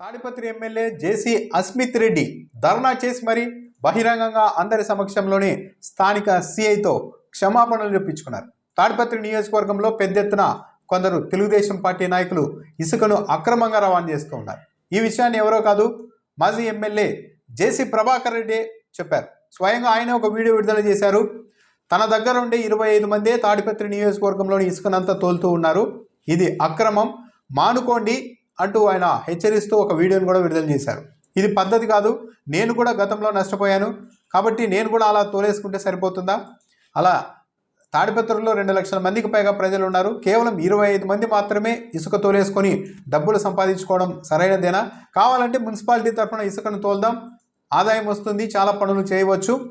Tadipatri MLA JC Asmit Reddy dharna చేసి మరి బహిరంగంగా అందరి సమక్షంలోనే స్థానిక సిఐతో క్షమాపణలు చెప్పించుకున్నారు. తాడిపత్రి నియోజకవర్గంలో పెద్ద ఎత్తున కొందరు తెలుగుదేశం పార్టీ నాయకులు ఇసుకను అక్రమంగా రవాణా చేస్తూ ఉన్నారు. ఈ విషయాన్ని ఎవరో కాదు మాజీ ఎమ్మెల్యే జేసీ ప్రభాకర్ రెడ్డి చెప్పారు. స్వయంగా ఆయన ఒక వీడియో విడుదల చేశారు. తన దగ్గర ఉండే ఇరవై ఐదు మందే తాడిపత్రి నియోజకవర్గంలోని ఇసుకనంతా తోలుతూ ఉన్నారు. ఇది అక్రమం. మానుకోండి. అంటూ ఆయన హెచ్చరిస్తూ ఒక వీడియోను కూడా విడుదల చేశారు. ఇది పద్ధతి కాదు. నేను కూడా గతంలో నష్టపోయాను. కాబట్టి నేను కూడా అలా తోలేసుకుంటే సరిపోతుందా? అలా తాడిపత్రిలో రెండు లక్షల మందికి పైగా ప్రజలు ఉన్నారు. కేవలం ఇరవై ఐదు మంది మాత్రమే ఇసుక తోలేసుకొని డబ్బులు సంపాదించుకోవడం సరైనదేనా? కావాలంటే మున్సిపాలిటీ తరఫున ఇసుకను తోలుదాం. ఆదాయం వస్తుంది. చాలా పనులు చేయవచ్చు.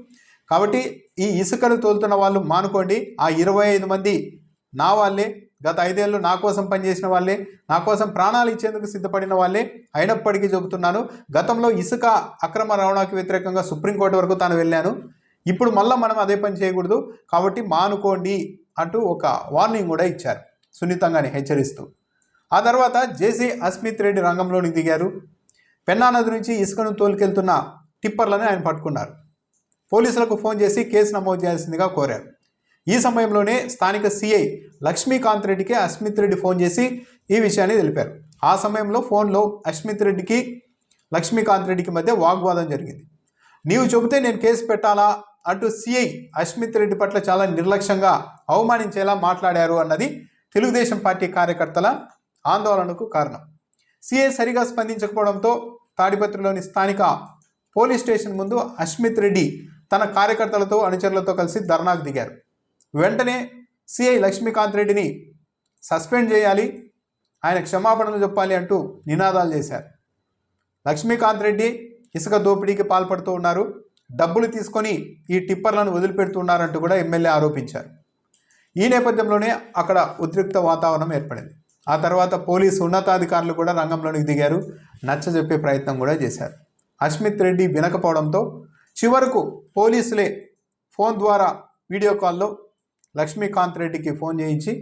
కాబట్టి ఈ ఇసుకను తోలుతున్న వాళ్ళు మానుకోండి. ఆ ఇరవై ఐదు మంది నా వాళ్ళే. గత ఐదేళ్ళు నా కోసం పనిచేసిన వాళ్ళే నా కోసం ప్రాణాలు ఇచ్చేందుకు సిద్ధపడిన వాళ్ళే అయినప్పటికీ చెబుతున్నాను. గతంలో ఇసుక అక్రమ రవాణాకి వ్యతిరేకంగా సుప్రీంకోర్టు వరకు తాను వెళ్ళాను. ఇప్పుడు మళ్ళీ మనం అదే పని చేయకూడదు. కాబట్టి మానుకోండి అంటూ ఒక వార్నింగ్ కూడా ఇచ్చారు. సున్నితంగానే హెచ్చరిస్తూ. ఆ తర్వాత జేసీ అస్మిత్ రెడ్డి రంగంలోకి దిగారు. పెన్నా నది నుంచి ఇసుకను తోలుకెళ్తున్న టిప్పర్లను ఆయన పట్టుకున్నారు. పోలీసులకు ఫోన్ చేసి కేసు నమోదు చేయాల్సిందిగా కోరారు. ఈ సమయంలోనే స్థానిక సిఐ లక్ష్మీకాంత్ రెడ్డికి అస్మిత్ రెడ్డి ఫోన్ చేసి ఈ విషయాన్ని తెలిపారు. ఆ సమయంలో ఫోన్లో అస్మిత్ రెడ్డికి లక్ష్మీకాంత్ రెడ్డికి మధ్య వాగ్వాదం జరిగింది. నీవు చెబితే నేను కేసు పెట్టాలా? అంటూ సిఐ అస్మిత్ రెడ్డి పట్ల చాలా నిర్లక్ష్యంగా అవమానించేలా మాట్లాడారు అన్నది తెలుగుదేశం పార్టీ కార్యకర్తల ఆందోళనకు కారణం. సిఐ సరిగా స్పందించకపోవడంతో తాడిపత్రిలోని స్థానిక పోలీస్ స్టేషన్ ముందు అస్మిత్ రెడ్డి తన కార్యకర్తలతో అనుచరులతో కలిసి ధర్నాకు దిగారు. వెంటనే సిఐ లక్ష్మీకాంత్ రెడ్డిని సస్పెండ్ చేయాలి. ఆయన క్షమాపణలు చెప్పాలి అంటూ నినాదాలు చేశారు. లక్ష్మీకాంత్ రెడ్డి ఇసుక దోపిడీకి పాల్పడుతూ ఉన్నారు. డబ్బులు తీసుకొని ఈ టిప్పర్లను వదిలిపెడుతున్నారంటూ కూడా ఎమ్మెల్యే ఆరోపించారు. ఈ నేపథ్యంలోనే అక్కడ ఉద్రిక్త వాతావరణం ఏర్పడింది. ఆ తర్వాత పోలీసు ఉన్నతాధికారులు కూడా రంగంలోనికి దిగారు. నచ్చజెప్పే ప్రయత్నం కూడా చేశారు. అస్మిత్ రెడ్డి వినకపోవడంతో చివరకు పోలీసులే ఫోన్ ద్వారా వీడియో కాల్లో లక్ష్మీకాంత్ రెడ్డికి ఫోన్ చేయించి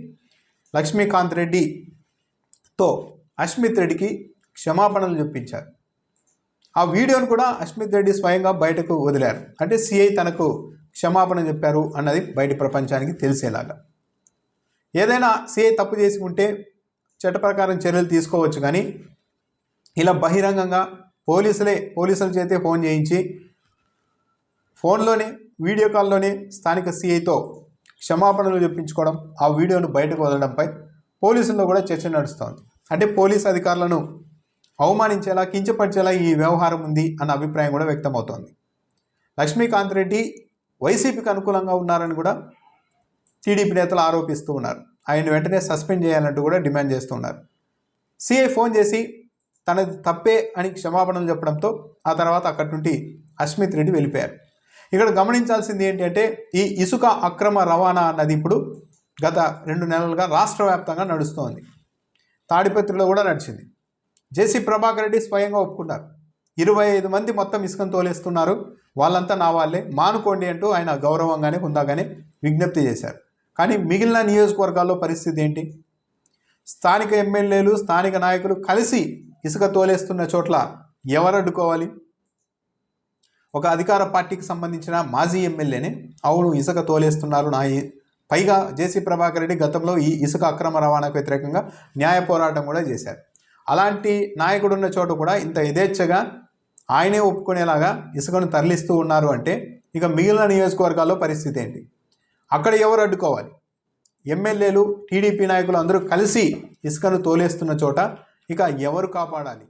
లక్ష్మీకాంత్ రెడ్డితో అస్మిత్ రెడ్డికి క్షమాపణలు చెప్పించారు. ఆ వీడియోను కూడా అస్మిత్ రెడ్డి స్వయంగా బయటకు వదిలారు. అంటే సిఐ తనకు క్షమాపణ చెప్పారు అన్నది బయట ప్రపంచానికి తెలిసేలాగా. ఏదైనా సిఐ తప్పు చేసి ఉంటే చట్ట ప్రకారం చర్యలు తీసుకోవచ్చు కానీ ఇలా బహిరంగంగా పోలీసులే పోలీసుల చేతే ఫోన్ చేయించి ఫోన్లోనే వీడియో కాల్లోనే స్థానిక సిఐతో క్షమాపణలు చెప్పించుకోవడం ఆ వీడియోను బయటకు వదలడంపై పోలీసుల్లో కూడా చర్చ నడుస్తోంది. అంటే పోలీస్ అధికారులను అవమానించేలా కించపరిచేలా ఈ వ్యవహారం ఉంది అన్న అభిప్రాయం కూడా వ్యక్తమవుతోంది. లక్ష్మీకాంత్ రెడ్డి వైసీపీకి అనుకూలంగా ఉన్నారని కూడా టీడీపీ నేతలు ఆరోపిస్తూ ఉన్నారు. ఆయన వెంటనే సస్పెండ్ చేయాలంటూ కూడా డిమాండ్ చేస్తున్నారు సిఐ ఫోన్ చేసి తనది తప్పే అని క్షమాపణలు చెప్పడంతో ఆ తర్వాత అక్కడి నుండి అస్మిత్ రెడ్డి వెళ్ళిపోయారు. ఇక్కడ గమనించాల్సింది ఏంటంటే ఈ ఇసుక అక్రమ రవాణా అన్నది ఇప్పుడు గత రెండు నెలలుగా రాష్ట్ర వ్యాప్తంగా నడుస్తోంది. తాడిపత్రిలో కూడా నడిచింది. జేసీ ప్రభాకర్ రెడ్డి స్వయంగా ఒప్పుకున్నారు. ఇరవై ఐదు మంది మొత్తం ఇసుకను తోలేస్తున్నారు. వాళ్ళంతా నా వాళ్ళే. మానుకోండి అంటూ ఆయన గౌరవంగానే హుందాగానే విజ్ఞప్తి చేశారు. కానీ మిగిలిన నియోజకవర్గాల్లో పరిస్థితి ఏంటి? స్థానిక ఎమ్మెల్యేలు స్థానిక నాయకులు కలిసి ఇసుక తోలేస్తున్న చోట్ల ఎవరు అడ్డుకోవాలి? ఒక అధికార పార్టీకి సంబంధించిన మాజీ ఎమ్మెల్యేనే అవును ఇసుక తోలేస్తున్నారు నా పైగా జేసీ ప్రభాకర్ రెడ్డి గతంలో ఈ ఇసుక అక్రమ రవాణాకు వ్యతిరేకంగా న్యాయ పోరాటం కూడా చేశారు. అలాంటి నాయకుడు ఉన్న చోట కూడా ఇంత యథేచ్ఛగా ఆయనే ఒప్పుకునేలాగా ఇసుకను తరలిస్తూ ఉన్నారు అంటే ఇక మిగిలిన నియోజకవర్గాల్లో పరిస్థితి ఏంటి? అక్కడ ఎవరు అడ్డుకోవాలి? ఎమ్మెల్యేలు టీడీపీ నాయకులు అందరూ కలిసి ఇసుకను తోలేస్తున్న చోట ఇక ఎవరు కాపాడాలి?